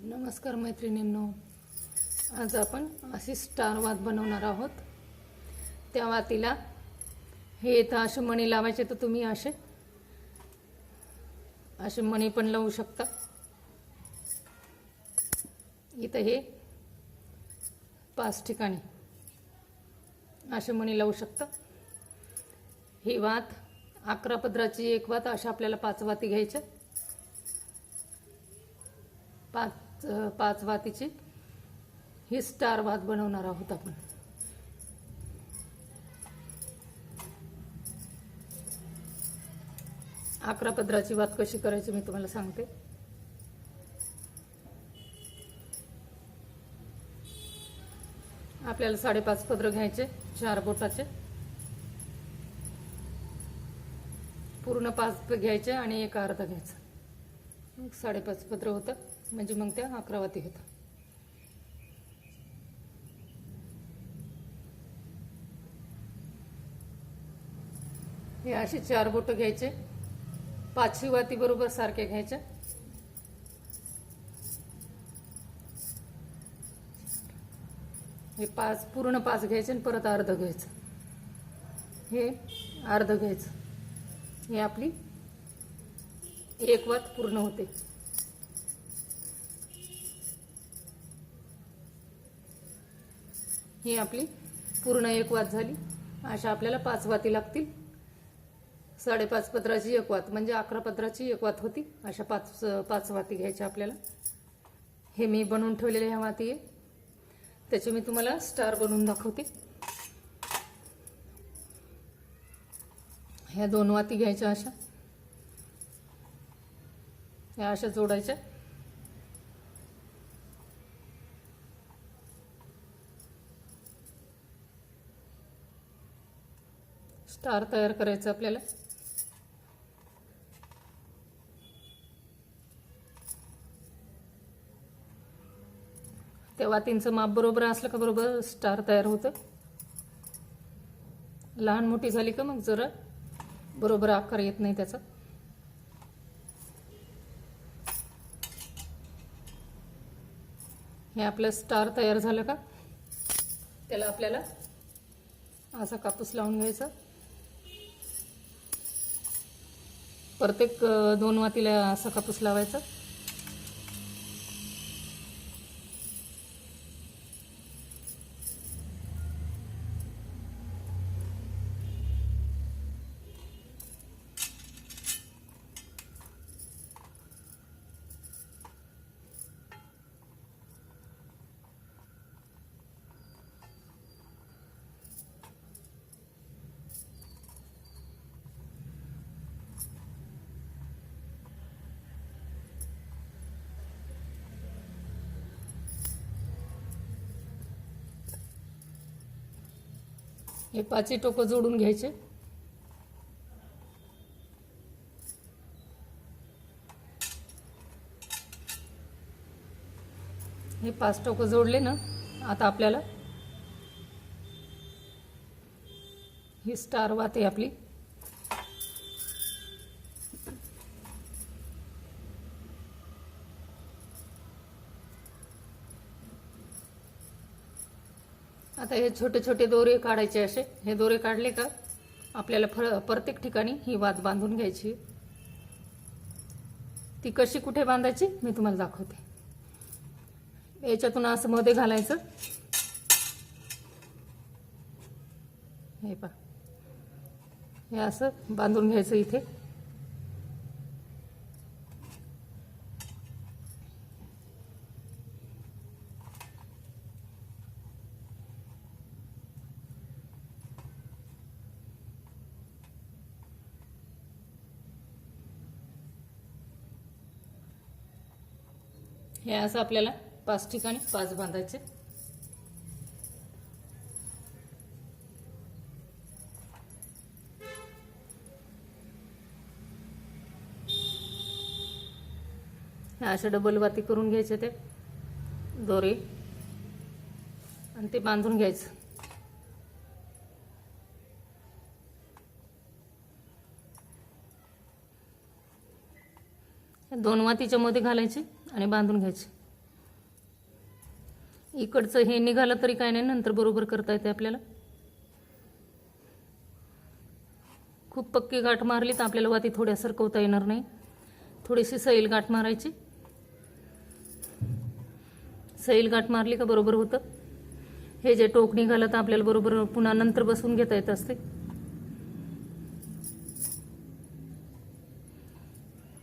नमस्कार मैत्रिणींनो. आज आपण अशी स्टार वात बनवणार आहोत. त्या वातीला हे इथं असे मणी लावायचे तर तुम्ही असे. असे मणी पण लावू शकता. इथं हे पाच ठिकाणी असे मणी लावू शकता. ही वात अकरा पदराची एक वात अशा आपल्याला पाच वाती घ्यायच्या पाच पाच वातीची. ही स्टार भात बनवणार आहोत आपण. अकरा पदराची वात कशी करायची मी तुम्हाला सांगते. आपल्याला साडेपाच पदर घ्यायचे चार बोटाचे. पूर्ण पाच घ्यायचे आणि एक अर्धा घ्यायचा. साडेपाच पत्र होतं. म्हणजे मग त्या अकरावती वाती हे असे चार बोटं घ्यायचे. पाचवी वाती बरोबर सारख्या घ्यायच्या हे पाच पूर्ण पाच घ्यायचे आणि परत अर्ध घ्यायचं. हे अर्ध घ्यायचं. हे आपली एक वात पूर्ण होते. ही आपली पूर्ण एक वात झाली. अशा आपल्याला पाच वाती लागतील. साडेपाच पत्राची एक वात म्हणजे अकरा पत्राची एक वात होती. अशा पाच पाच वाती घ्यायच्या आपल्याला. हे मी बनवून ठेवलेल्या ह्या वाती आहे. त्याचे मी तुम्हाला स्टार बनवून दाखवते. ह्या दोन वाती घ्यायच्या अशा. ह्या अशा जोडायच्या. स्टार तयार करायचं आपल्याला. त्या वातींचं माप बरोबर असलं का बरोबर स्टार तयार होतं. लहान मोठी झाली का मग जरा बरोबर आकार येत नाही त्याचा. हे आपलं स्टार तयार झालं का? त्याला आपल्याला असा कापूस लावून घ्यायचा. प्रत्येक दोन वातीला असा कापूस लावायचा. हे पाचही टोकं जोडून घ्यायचे. हे पाच टोकं जोडले ना आता आपल्याला. ही स्टार वात आहे आपली. छोटे छोटे दोरे काढायचे असे. हे दोरे काढले का आपल्याला फळ प्रत्येक ठिकाणी ही वात बांधून घ्यायची. ती कशी कुठे बांधायची? मी तुम्हाला दाखवते. याच्यातून असं मध्ये घालायचं. हे पा हे असं बांधून घ्यायचं इथे. हे असं आपल्याला पाच ठिकाणी पाच बांधायचे. हे अशा डबल वाती करून घ्यायचे ते. दोरे. आणि ते बांधून घ्यायचं. दोन वातीच्या मध्ये घालायचे. आणि बांधून घ्यायचे. इकडचं हे निघालं तरी काय नाही नंतर बरोबर करता येते आपल्याला. खूप पक्की गाठ मारली तर आपल्याला वाती थोड्या सरकवता येणार नाही. थोडीशी सैल गाठ मारायची. सैल गाठ मारली का बरोबर होतं. हे जे टोक निघालं तर आपल्याला बरोबर पुन्हा नंतर बसून घेता येत असते.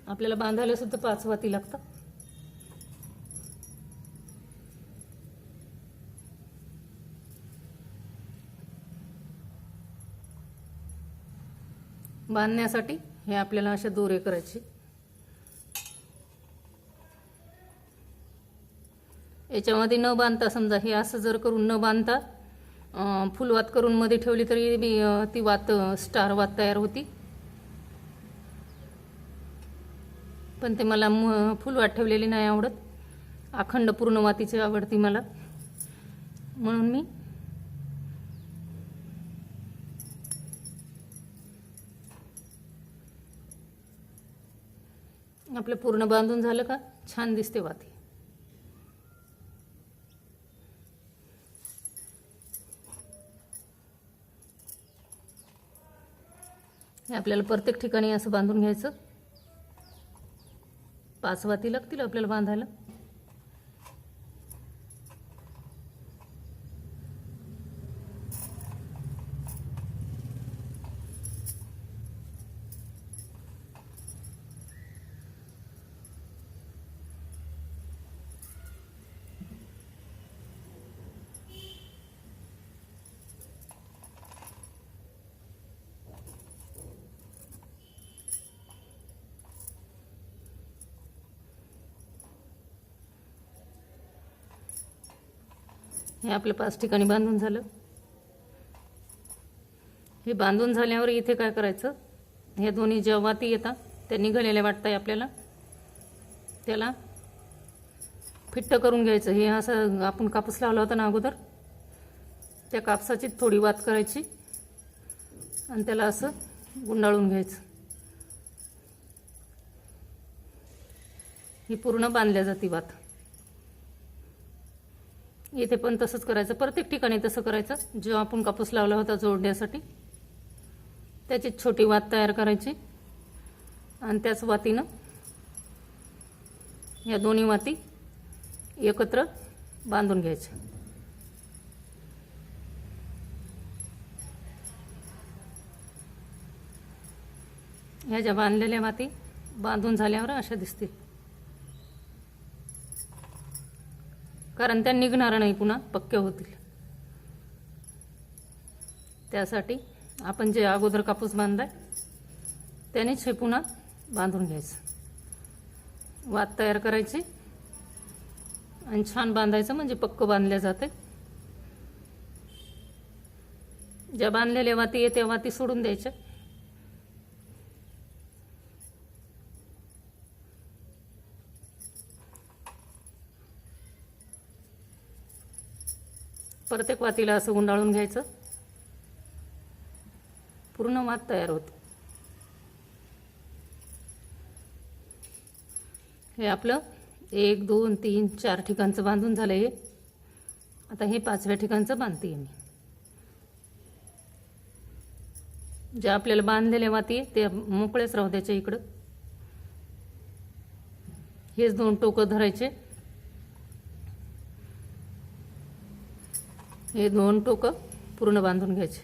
आपल्याला बांधायला सुद्धा पाच वाती लागतात. बांधण्यासाठी हे आपल्याला असे दोरे करायचे. याच्यामध्ये न बांधता समजा हे असं जर करून न बांधता फुलवात करून मध्ये ठेवली तरी बी, ती वात स्टार वात तयार होती. पण ते मला म- फुलवात ठेवलेली नाही आवडत. अखंड पूर्ण वातीची आवडती मला. म्हणून मी आपलं पूर्ण बांधून झालं का? छान दिसते वाती. हे आपल्याला प्रत्येक ठिकाणी असं बांधून घ्यायचं. पाच वाती लागतील आपल्याला बांधायला. हे आपलं पाच ठिकाणी बांधून झालं. हे बांधून झाल्यावर इथे काय करायचं? हे दोन्ही जेव्हा वाती येतात त्या निघालेल्या आहे आपल्याला. त्याला फिट्ट करून घ्यायचं. हे असं आपण कापूस लावला होता ना अगोदर? त्या कापसाची थोडी वात करायची आणि त्याला असं गुंडाळून घ्यायचं. ही पूर्ण बांधल्या जाते वात. इथे पण तसंच करायचं. प्रत्येक ठिकाणी तसं करायचं. जो आपण कापूस लावला होता जोडण्यासाठी त्याची छोटी वात तयार करायची. आणि त्याच वातीनं या दोन्ही वाती एकत्र बांधून घ्यायच्या ह्या ज्या बांधलेल्या वाती बांधून झाल्यावर अशा दिसतील. कारण त्या निघणार नाही पुन्हा पक्क्या होतील. त्यासाठी आपण जे अगोदर कापूस बांधलाय त्यानेच हे पुन्हा बांधून घ्यायचं. वात तयार करायची आणि छान बांधायचं म्हणजे पक्क बांधल्या जाते. ज्या बांधलेल्या वाती आहे त्या वाती सोडून द्यायच्या. प्रत्येक वातीला असं गुंडाळून घ्यायचं. पूर्ण वात तयार होते. हे आपलं एक दोन तीन चार ठिकाणचं बांधून झालं हे. आता हे पाचव्या ठिकाणचं बांधते मी. ज्या आपल्याला बांधलेल्या वाती ते मोकळेच राहू द्यायच्या इकडं. हेच दोन टोकं धरायचे. हे दोन टोकं पूर्ण बांधून घ्यायचे.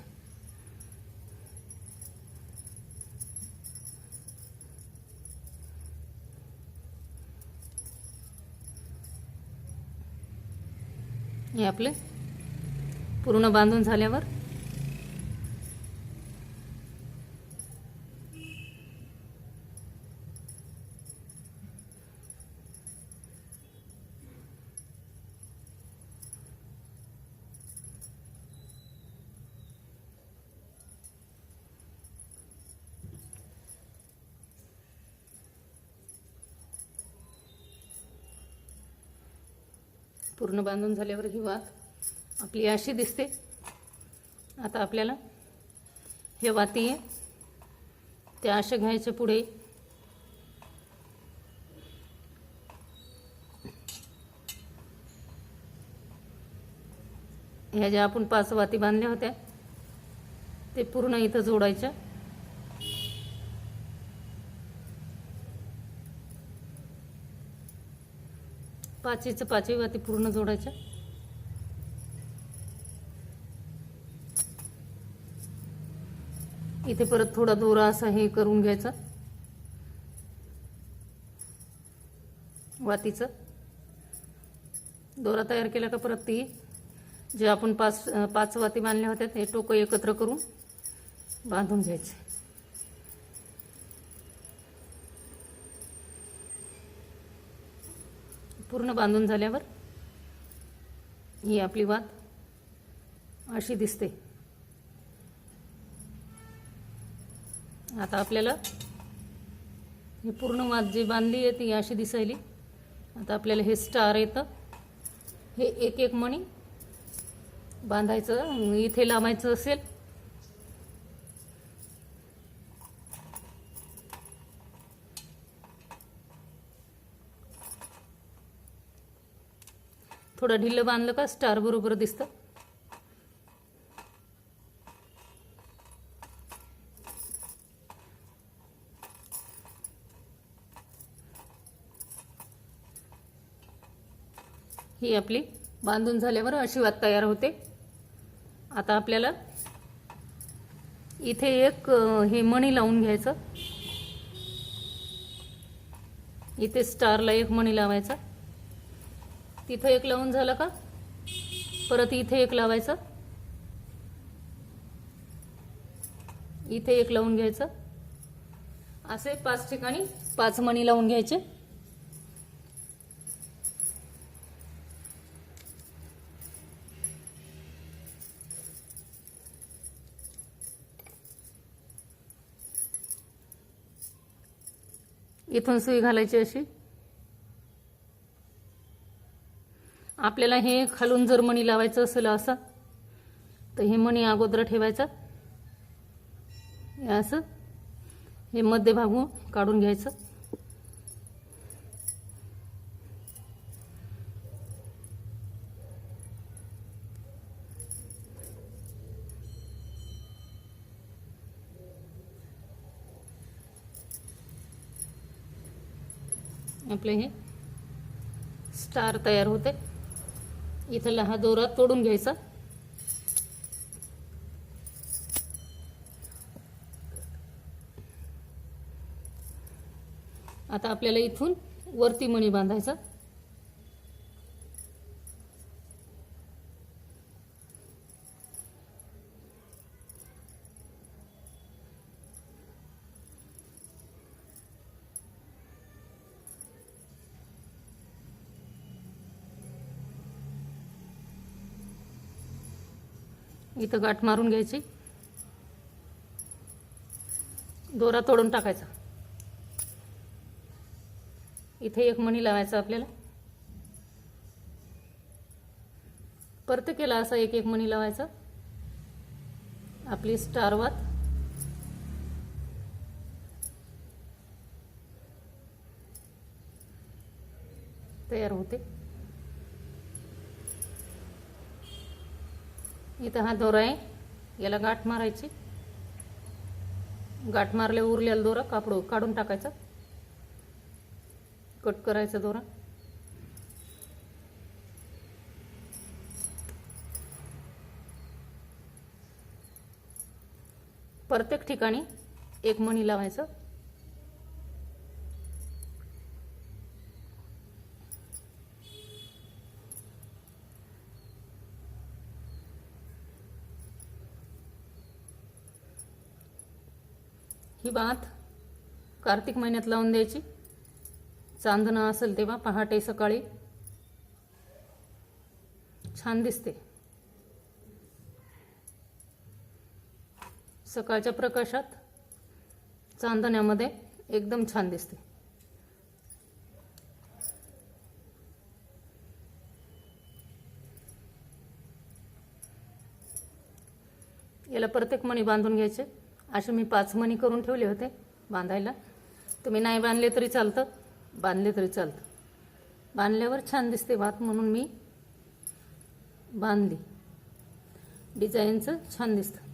हे आपले पूर्ण बांधून झाल्यावर पूर्ण बांधून झाल्यावर ही वात आपली अशी दिसते. आता आपल्याला हे वाती आहे. त्या अशा घ्यायच्या पुढे. ह्या ज्या आपण पाच वाती बांधल्या होत्या ते पूर्ण इथं जोडायच्या. पाचीचं पाचवी वाती पूर्ण जोडायच्या. इथे परत थोडा दोरा असा हे करून घ्यायचा. वातीचं. दोरा तयार केला का परत ती जे आपण पाच पाच वाती बांधल्या होत्या ते टोकं एकत्र करून बांधून घ्यायचे. पूर्ण बांधून झाल्यावर ही आपली वात अशी दिसते. आता आपल्याला ही पूर्ण वात जी बांधली आहे ती अशी दिसायली. आता आपल्याला हे स्टार येतं. हे एक एक मणी बांधायचं इथे लावायचं असेल थोडं ढिल्लं बांधलं का स्टार बरोबर दिसतं? ही आपली बांधून झाल्यावर अशी वात तयार होते. आता आपल्याला इथे एक हे मणी लावून घ्यायचं. इथे स्टारला एक मणी लावायचा. तिथं एक लावून झालं का? परत इथे एक लावायचं? इथे एक लावून घ्यायचं? असे पाच ठिकाणी पाच मणी लावून घ्यायचे. इथून सुई घालायची अशी. आपल्याला हे खालून जर मणी लावायचं असेल असं तर हे मणी अगोदर ठेवायचं. असं. हे मध्यभागून काढून घ्यायचं. आपले हे स्टार तयार होते. इथला हा दोरा तोडून घ्यायचा. आता आपल्याला इथून वरती मणी बांधायचा. इथं गाठ मारून घ्यायची. दोरा तोडून टाकायचा. इथे एक मणी लावायचा आपल्याला. प्रत्येकाला असा एक एक मणी लावायचा. आपली स्टार वात तयार होते. इथं हा दोरा आहे. याला गाठ मारायची. गाठ मारले उरलेला दोरा कापड काढून टाकायचा. कट करायचा दोरा. प्रत्येक ठिकाणी एक मणी लावायचं. ही बात कार्तिक महिन्यात लावून द्यायची. चांदणं असेल तेव्हा पहाटे सकाळी. छान दिसते. सकाळच्या प्रकाशात चांदण्यामध्ये एकदम छान दिसते. याला प्रत्येक मणी बांधून घ्यायचे. असे मी पाच मणी करून ठेवले होते बांधायला. तुम्ही नाही बांधले तरी चालतं. बांधले तरी चालतं. बांधल्यावर छान दिसते भात म्हणून मी बांधली. डिझाईनचं छान दिसतं.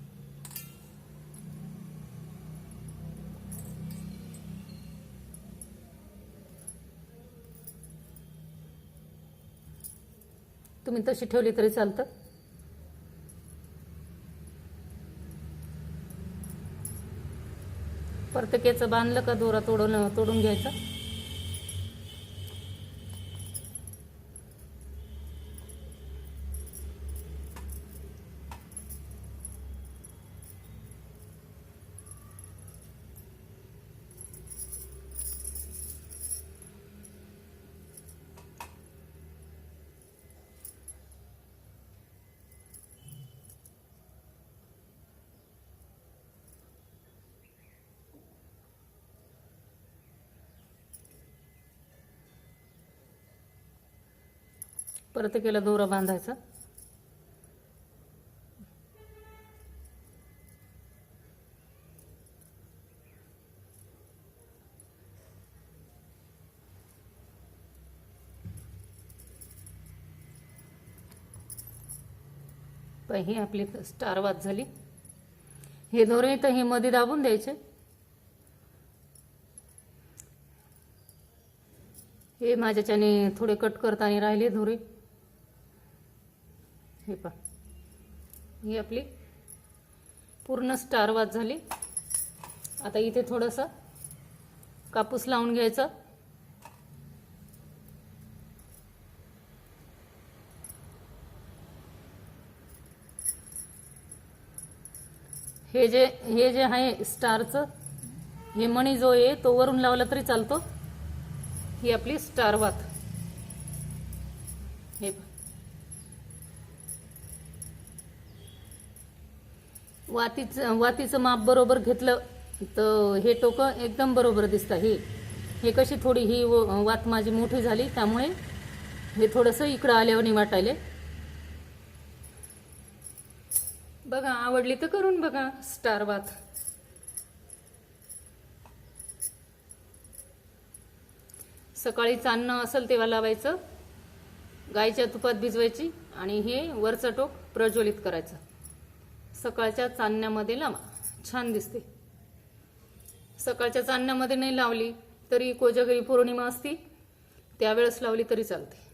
तुम्ही तशी ठेवली तरी चालतं. परतकेचं बांधलं का दोरा तोडून तोडून घ्यायचा? परतकेला दोरा बांधायचा. पण ही आपली स्टार वाद झाली. हे दोरे तर हे मध्ये दाबून द्यायचे. हे माझ्याच्याने थोडे कट करताना राहिले दोरे. हे पहा. ही आपली पूर्ण स्टार वाद झाली. आता इथे थोडंसं कापूस लावून घ्यायचा. हे जे हे जे आहे स्टारचं हे मणी जो आहे तो वरून लावला तरी चालतो. ही आपली स्टार वात. वातीचं वातीचं माप बरोबर घेतलं तर हे टोकं एकदम बरोबर दिसतं. हे हे कशी थोडी ही व- वात माझी मोठी झाली त्यामुळे हे थोडंसं इकडं आल्यावर वाटायले बघा आवडली तर करून बघा स्टार वात. सकाळी चांदणं असेल तेव्हा लावायचं गाईच्या तुपात भिजवायची आणि हे वरचं टोक प्रज्वलित करायचं. सकाळच्या चांदण्यामध्ये लावा. छान दिसते. सकाळच्या चांदण्यामध्ये नाही लावली तरी कोजागिरी पौर्णिमा असती. त्यावेळेस लावली तरी चालते.